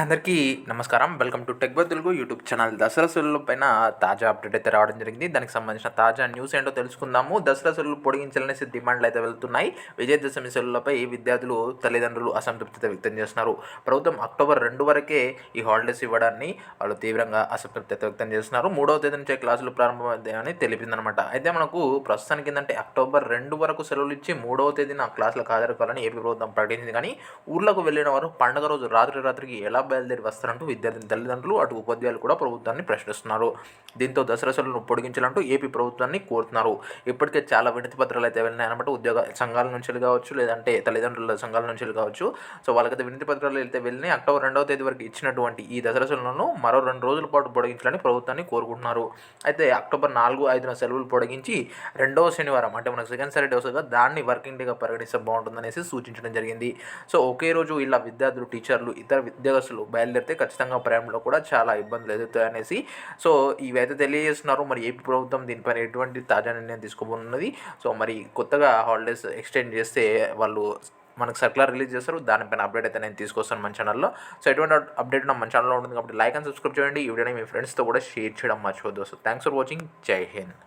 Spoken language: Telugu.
అందరికీ నమస్కారం. Welcome to tech Telugu YouTube channel. Dasara sale పైన తాజా అప్డేట్ అయితే రావడం జరిగింది. దానికి సంబంధించిన తాజా న్యూస్ ఏంటో తెలుసుకుందాము. దసరా సెలవులు పొడిగించాలనేసి డిమాండ్లు అయితే వెళ్తున్నాయి. విజయదశమి సెలవులపై విద్యార్థులు తల్లిదండ్రులు అసంతృప్తి వ్యక్తం చేస్తున్నారు. ప్రభుత్వం అక్టోబర్ రెండు వరకే ఈ హాలిడేస్ ఇవ్వడాన్ని వాళ్ళు తీవ్రంగా అసంతృప్తి వ్యక్తం చేస్తున్నారు. మూడవ తేదీ నుంచే క్లాసులు ప్రారంభమవుతాయని తెలిపిందనమాట. అయితే మనకు ప్రస్తుతానికి ఏంటంటే అక్టోబర్ రెండు వరకు సెలవులు ఇచ్చి మూడవ తేదీన క్లాసులకు హాజరుకోవాలని ఏపీ ప్రభుత్వం ప్రకటించింది. కానీ ఊర్లకు వెళ్ళిన వారు పండుగ రోజు రాత్రి రాత్రికి ఎలా బయలుదేరి వస్తారంటూ విద్యార్థి తల్లిదండ్రులు అటు ఉపాధ్యాయులు కూడా ప్రభుత్వాన్ని ప్రశ్నిస్తున్నారు. దీంతో దసరా సెలవులను పొడిగించాలంటూ ఏపీ ప్రభుత్వాన్ని కోరుతున్నారు. ఇప్పటికే చాలా వినతి పత్రాలు అయితే వెళ్ళినాయన్నమాట ఉద్యోగ సంఘాల నుంచి కావచ్చు లేదంటే తల్లిదండ్రుల సంఘాల నుంచి కావచ్చు. సో వాళ్ళకైతే వినతి పత్రాలు అయితే వెళ్ళి అక్టోబర్ రెండవ తేదీ వరకు ఇచ్చినటువంటి ఈ దసరా సెలవులను మరో రెండు రోజుల పాటు పొడిగించాలని ప్రభుత్వాన్ని కోరుకుంటున్నారు. అయితే అక్టోబర్ నాలుగు ఐదున సెలవులు పొడిగించి రెండవ శనివారం అంటే మనకు సెకండ్ సాటర్డే వస్తుందిగా దాన్ని వర్కింగ్ డేగా పరిగణిస్తే బాగుంటుందనేసి సూచించడం జరిగింది. సో ఒకే రోజు ఇలా విద్యార్థులు టీచర్లు ఇతర విద్యార్థులు బయలుదేరితే ఖచ్చితంగా ప్రయాణంలో కూడా చాలా ఇబ్బందులు ఎదుగుతాయనేసి సో ఇవైతే తెలియజేస్తున్నారు. మరి ఏపీ ప్రభుత్వం దీనిపైన ఎటువంటి తాజా నిర్ణయం తీసుకోబోతున్నది సో మరి కొత్తగా హాలిడేస్ ఎక్స్టెండ్ చేస్తే వాళ్ళు మనకు సర్కులర్ రిలీజ్ చేస్తారు. దానిపైన అప్డేట్ అయితే నేను తీసుకొస్తాను మన ఛానల్లో. సో ఎటువంటి అప్డేట్ నా మన ఛానల్లో ఉంటుంది కాబట్టి లైక్ అండ్ సబ్స్క్రైబ్ చేయండి. ఈ వీడియోని మీ ఫ్రెండ్స్తో కూడా షేర్ చేయడం మర్చిపోద్దు సో థ్యాంక్స్ ఫర్ వాచింగ్ జై హింద్.